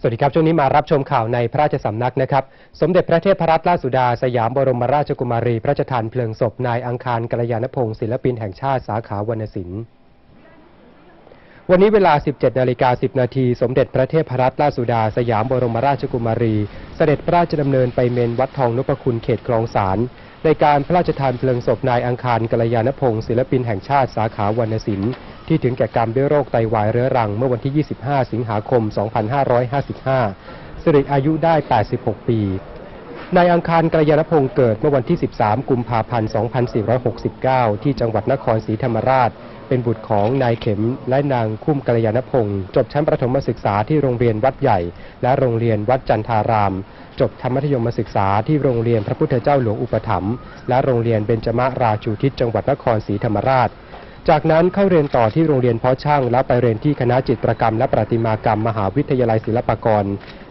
สวัสดีครับ ช่วงนี้มารับชมข่าวในพระราชสำนักนะครับ สมเด็จพระเทพรัตนราชสุดา สยามบรมราชกุมารี พระราชทานเพลิงศพนายอังคารกัลยาณพงศ์ศิลปินแห่งชาติสาขาวรรณศิลป์วันนี้เวลา 17 นาฬิกา 10 นาที สมเด็จพระเทพรัตนราชสุดา สยามบรมราชกุมารี เสด็จพระราชดำเนินไปเมนวัดทองนพคุณเขตคลองสาร ในการพระราชทานเพลิงศพนายอังคารกัลยาณพงศ์ศิลปินแห่งชาติสาขาวรรณศิลป์ที่ถึงแก่กรรมด้วยโรคไตวายเรื้อรังเมื่อวันที่ 25 สิงหาคม 2555 สิริอายุได้ 86 ปี นายอังคารกัลยาณพงศ์เกิดเมื่อวันที่ 13 กุมภาพันธ์ 2469 ที่จังหวัดนครศรีธรรมราช เป็นบุตรของนายเข็มและนางคุ้มกัลยาณพงศ์จบชั้นประถมศึกษาที่โรงเรียนวัดใหญ่ และโรงเรียนวัดจันทาราม จบชั้นมัธยมศึกษาที่โรงเรียนพระพุทธเจ้าหลวงอุปถัมภ์และโรงเรียนเบญจมราชูทิศจังหวัดนครศรีธรรมราชจากนั้นเข้าเรียนต่อที่โรงเรียนเพาะช่าง แล้วไปเรียนที่คณะจิตรกรรมและประติมากรรมมหาวิทยาลัยศิลปากร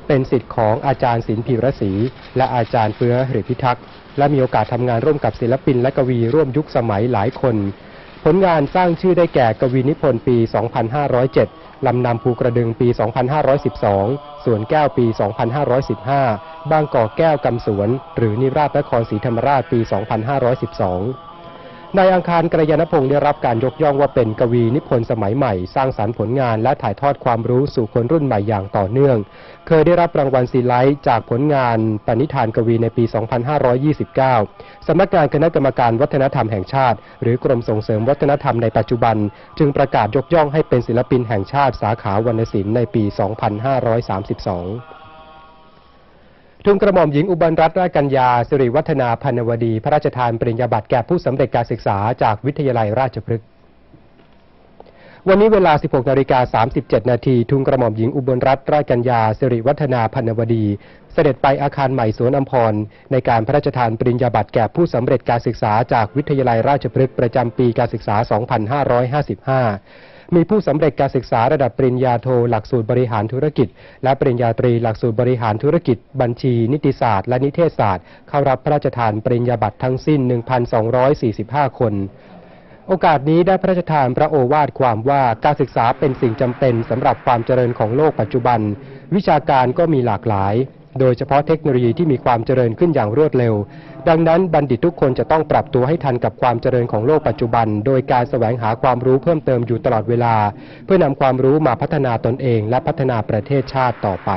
เป็นสิทธิ์ของอาจารย์ศิลปีรศรีและอาจารย์เฟื้อหรือพิทักษ์ และมีโอกาสทำงานร่วมกับศิลปินและกวีร่วมยุคสมัยหลายคน ผลงานสร้างชื่อได้แก่กวีนิพนธ์ปี 2507 ลำนำภูกระดึงปี 2512 สวนแก้วปี 2515บางกอกแก้วกำสวน หรือนิราชนครศรีธรรมราชปี 2512 นายอังคารกระยาณพงศ์ได้รับการยกย่องว่าเป็นกวีนิพนธ์สมัยใหม่ สร้างสารรค์ผลงานและถ่ายทอดความรู้สู่คนรุ่นใหม่อย่างต่อเนื่อง เคยได้รับรางวัลซีไลท์จากผลงานปณิธานกวีในปี 2529 สำนักงานคณะกรรมการวัฒนธรรมแห่งชาติ หรือกรมส่งเสริมวัฒนธรรมในปัจจุบัน จึงประกาศยกย่องให้เป็นศิลปินแห่งชาติสาขาวรรณศิลป์ในปี 2532 ทุนกระหม่อมหญิงอุบลรัตนราชกัญญาสิริวัฒนาพันวดี พระราชทานปริญญาบัตรแก่ผู้สำเร็จการศึกษาจากวิทยาลัยราชพฤกษ์วันนี้เวลา 16นาฬิกา37 นาทีทุนกระหม่อมหญิงอุบลรัตนราชกัญญาสิริวัฒนาพันวดี เสด็จไปอาคารใหม่สวนอัมพร ในการพระราชทานปริญญาบัตรแก่ผู้สำเร็จการศึกษาจากวิทยาลัยราชพฤกษ์ประจำปีการศึกษา 2555 มีผู้สำเร็จการศึกษาระดับปริญญาโทหลักสูตรบริหารธุรกิจ และปริญญาตรีหลักสูตรบริหารธุรกิจ บัญชี นิติศาสตร์และนิเทศศาสตร์ เข้ารับพระราชทานปริญญาบัตรทั้งสิ้น 1,245 คนโอกาสนี้ได้พระราชทานพระโอวาทความว่าการศึกษาเป็นสิ่งจำเป็นสำหรับความเจริญของโลกปัจจุบัน วิชาการก็มีหลากหลาย โดยเฉพาะเทคโนโลยีที่มีความเจริญขึ้นอย่างรวดเร็ว ดังนั้นบัณฑิตทุกคนจะต้องปรับตัวให้ทันกับความเจริญของโลกปัจจุบัน โดยการแสวงหาความรู้เพิ่มเติมอยู่ตลอดเวลา เพื่อนำความรู้มาพัฒนาตนเอง และพัฒนาประเทศชาติต่อไป